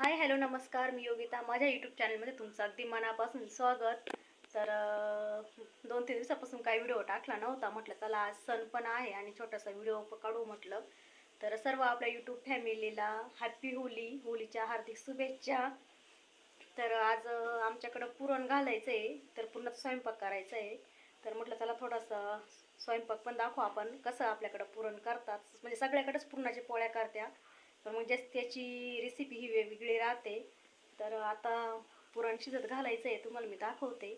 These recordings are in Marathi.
हाय हॅलो नमस्कार. मी योगिता. माझ्या यूट्यूब चॅनलमध्ये तुमचं अगदी मनापासून स्वागत. तर दोन तीन दिवसापासून काही व्हिडिओ टाकला नव्हता. म्हटलं चला आज सण पण आहे आणि छोटासा व्हिडिओ काढू म्हटलं. तर सर्व आपल्या यूट्यूब फॅमिलीला हॅपी होली. होलीच्या हार्दिक शुभेच्छा. तर आज आमच्याकडं पुरण घालायचं आहे तर पुन्हा स्वयंपाक करायचा आहे तर म्हटलं चला थोडासा स्वयंपाक पण दाखवू आपण. कसं आपल्याकडं पुरण करतात? म्हणजे सगळ्याकडेच पुरणाच्या पोळ्या करत्या. पण मग जास्त त्याची रेसिपी ही वेगवेगळी राहते. तर आता पुरण शिजत घालायचं आहे तुम्हाला मी दाखवते.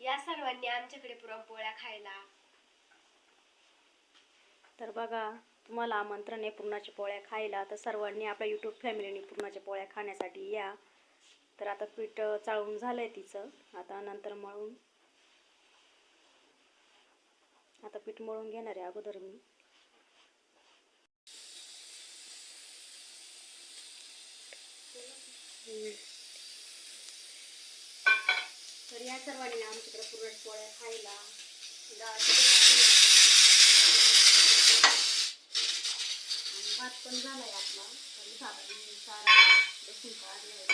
या सर्वांनी आमच्याकडे पुरणपोळ्या खायला. तर बघा तुम्हाला आमंत्रण आहे पुरणाच्या पोळ्या खायला. तर सर्वांनी आपल्या यूट्यूब फॅमिलीने पुरणाच्या पोळ्या खाण्यासाठी या. तर आता पीठ चाळून झालं आहे तिचं. आता नंतर मळून. आता पीठ मळून घेणार आहे अगोदर मी. तर या सर्वांनी आमच्याकडे पुरणपोळ्या खायला आणि भात पण झालाय आपला. साधारण सारा लसूण काढलाय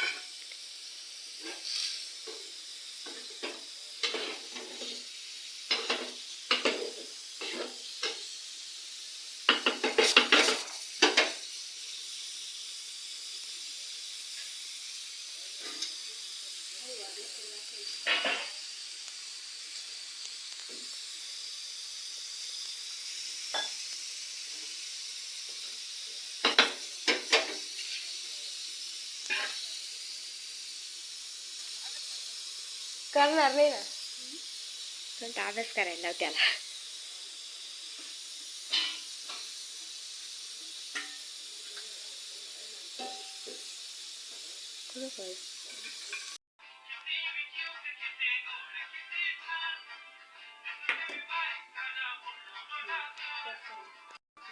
करणार नाही ना. पण अभ्यास करायला लाव त्याला.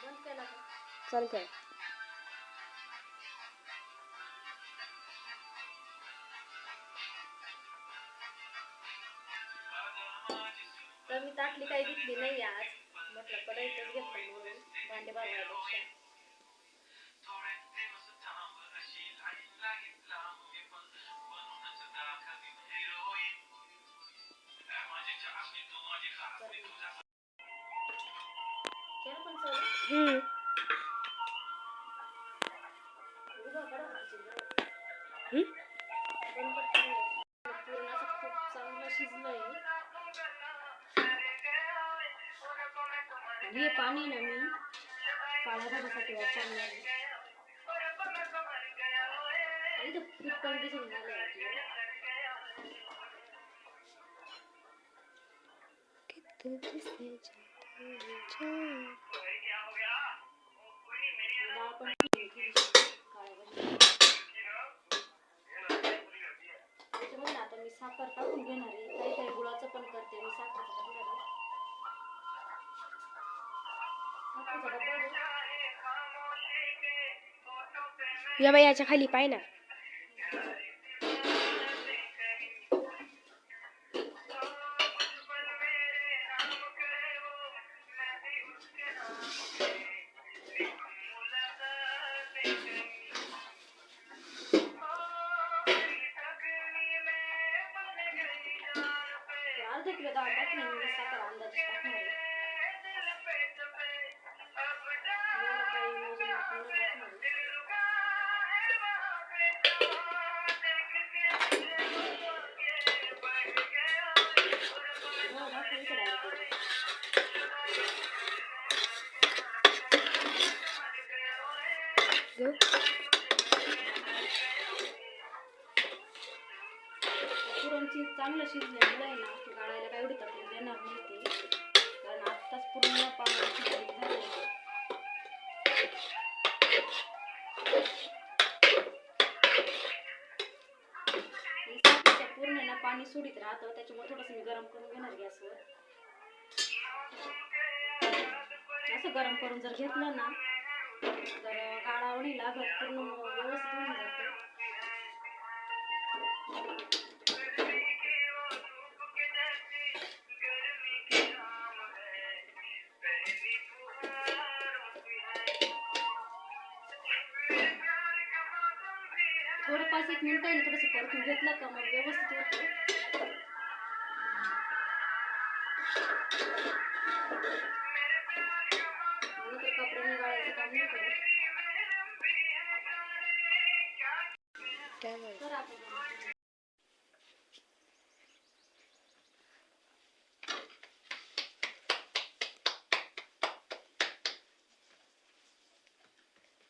बंद केला ताटली काही घेतली नाही आज. म्हटलं कढईतच घेतलं म्हणून भांडे सगळं हम्म. पूर्ण असं खूप चांगलं शिजलंय. हे पाणी ना मी काळ्या भाजीसाठी वापरणार इथं पीठ पण भिजून झालंय आपलं डाळ पण ठेवली थोडीशी काळ्या भाजीसाठी. त्याच्यामध्ये ना आता मी साखर टाकून घेणार आहे. काही काही गुळाचं पण करते मी साखरेचं टाकणार आहे. साखरेचा डब्बा आहे. या बाई याच्या खाली पाय ना घेऊ पुरणची चांगलं शिजलेलं आहे ना गाळायला काय एवढी तकलीफ देणार नाही ते. कारण आत्ताच पूर्ण पाण्याची झाली पूर्ण ना पाणी सोडित राहतं त्याच्यामुळे थोडंसं मी गरम करून घेणार गॅसवर असं गरम करून जर घेतलं ना तर गाळावणीला भरपूर व्यवस्थित होऊन जाते. थोडं पाच एक मिनिटं आहे ना थोडंसं परतून घेतलं का मग व्यवस्थित होतं. त्यामुळे.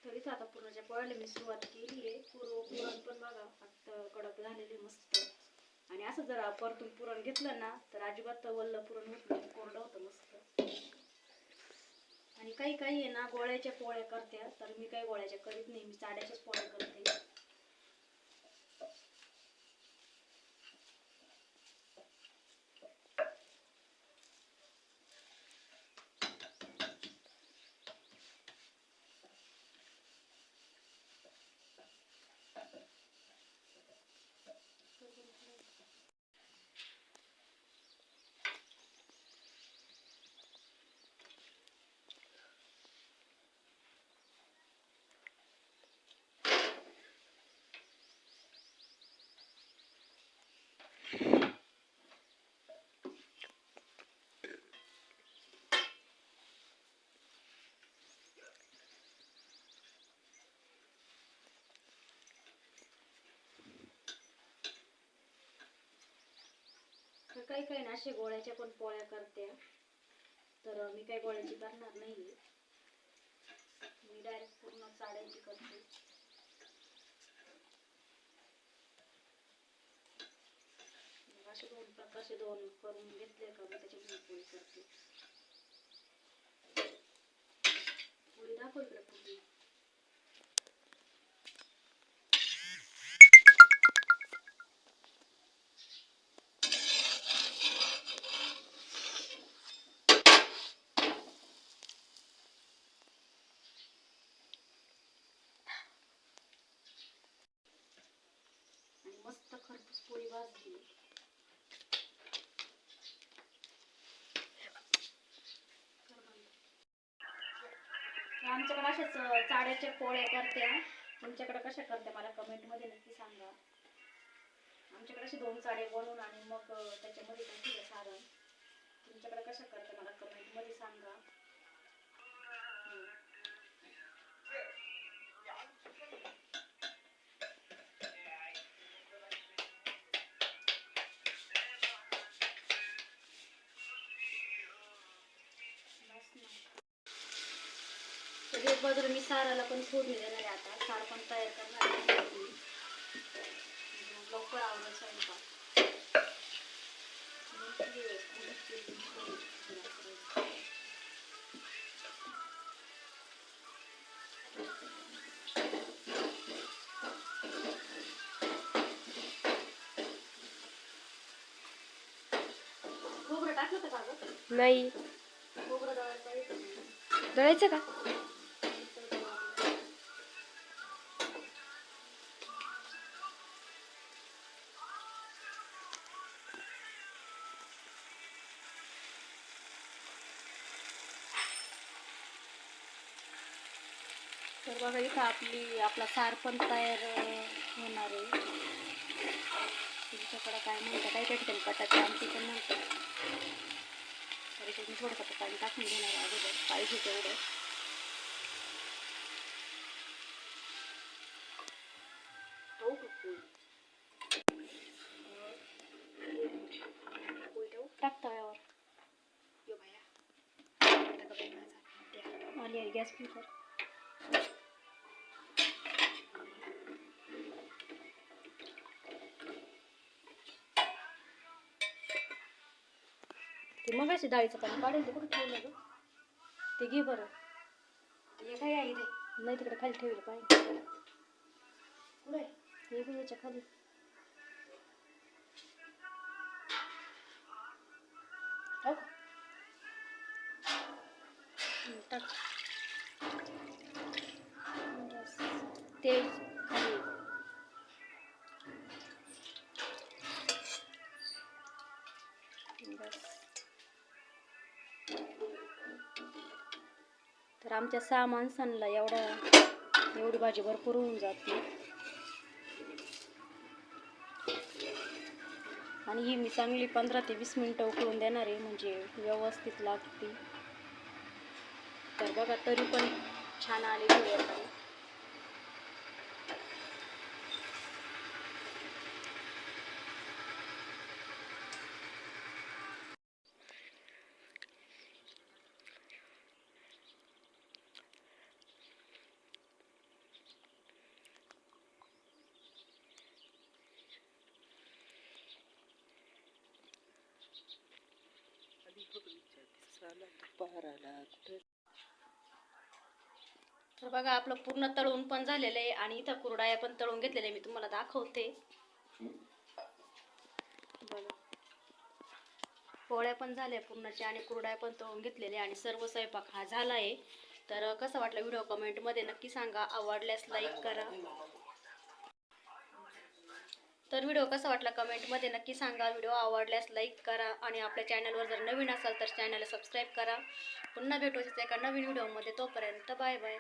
तरीच आता पुरणाच्या पोळ्याला मी सुरुवात केली आहे पुरण पण बघा फक्त कडक झालेले मस्त. आणि असं जर परतून पुरण घेतलं ना तर अजिबात वल्ल पुरण होत नाही कोरडं होतं मस्त. आणि काही काही आहे ना गोळ्याच्या पोळ्या करत्या तर मी काही गोळ्याच्या करीत नाही मी चाड्याच्याच पोळ्या करते. काही काही ना असे गोळ्याच्या पण पोळ्या करते. तर मी काही गोळ्याची करणार नाही मी डायरेक्ट पूर्ण साड्यांची करते. असे दोन प्रकारचे दोन करून घेतले का मग त्याची पोळी करते पोळी दाखव इकडे पोळी आणि मस्त खरपूस पोळी भाजली कर बंद. तर आमच्याकडे असेच चाड्याचे पोळे पोळ्या तुमच्याकडे कशा करते मला कमेंटमध्ये नक्की सांगा. आमच्याकडे असे दोन चाडे बनवून आणि मग त्याच्यामध्ये टाकलं सारण. तुमच्याकडे कशा करते मला कमेंटमध्ये सांगा. एक बाजूला मी साराला पण फोडणी देणार आहे आता. सार पण तयार करणार आहे. लवकर आवडेल स्वयंपाक. मग ती उडीद तर बघा इथं आपली आपला सार पण तयार होणार आहे. तुमच्याकडं काय म्हणतं काय काय ठिकाणी कटाची आमची पण म्हणतात. तरी मी थोडं फक्त पाणी टाकून घेणार आहे अगोदर पाहिजे तेवढं. ठेवू का पोळी? पोळी ठेवू? टाक तव्यावर यो गॅस ते मग अशी डाळीचं पाणी काढेल ते कुठं ठेवलं ग? ते घे बरं. ते काय आहे रे नाही तिकडे खाली ठेवलं पाहिजे कुठे हे बघ याच्या खाली. हो? हं, टाक. तर आमच्या सहा माणसांना एवढा एवढी भाजी भरपूर होऊन जाते. आणि ही मी चांगली पंधरा ते वीस मिनटं उकळून देणार आहे म्हणजे व्यवस्थित लागते. तर बघा तरी पण छान आलेली आहे. तर बघा आपलं पूर्ण तळून पण झालेलं आहे आणि इथं कुरडाया पण तळून घेतलेले आहे. मी तुम्हाला दाखवते. पोळ्या पण झाल्या पूर्णच्या आणि कुरडाया पण तळून घेतलेल्या आणि सर्व स्वयंपाक हा झाला आहे. तर कसं वाटलं व्हिडिओ कमेंटमध्ये नक्की सांगा. आवडल्यास लाईक करा. तर व्हिडिओ कसा वाटला कमेंटमध्ये नक्की सांगा. व्हिडिओ आवडल्यास लाईक करा आणि आपल्या चॅनलवर जर नवीन असाल तर चॅनलला सबस्क्राईब करा. पुन्हा भेटू एका नवीन व्हिडिओमध्ये तोपर्यंत बाय बाय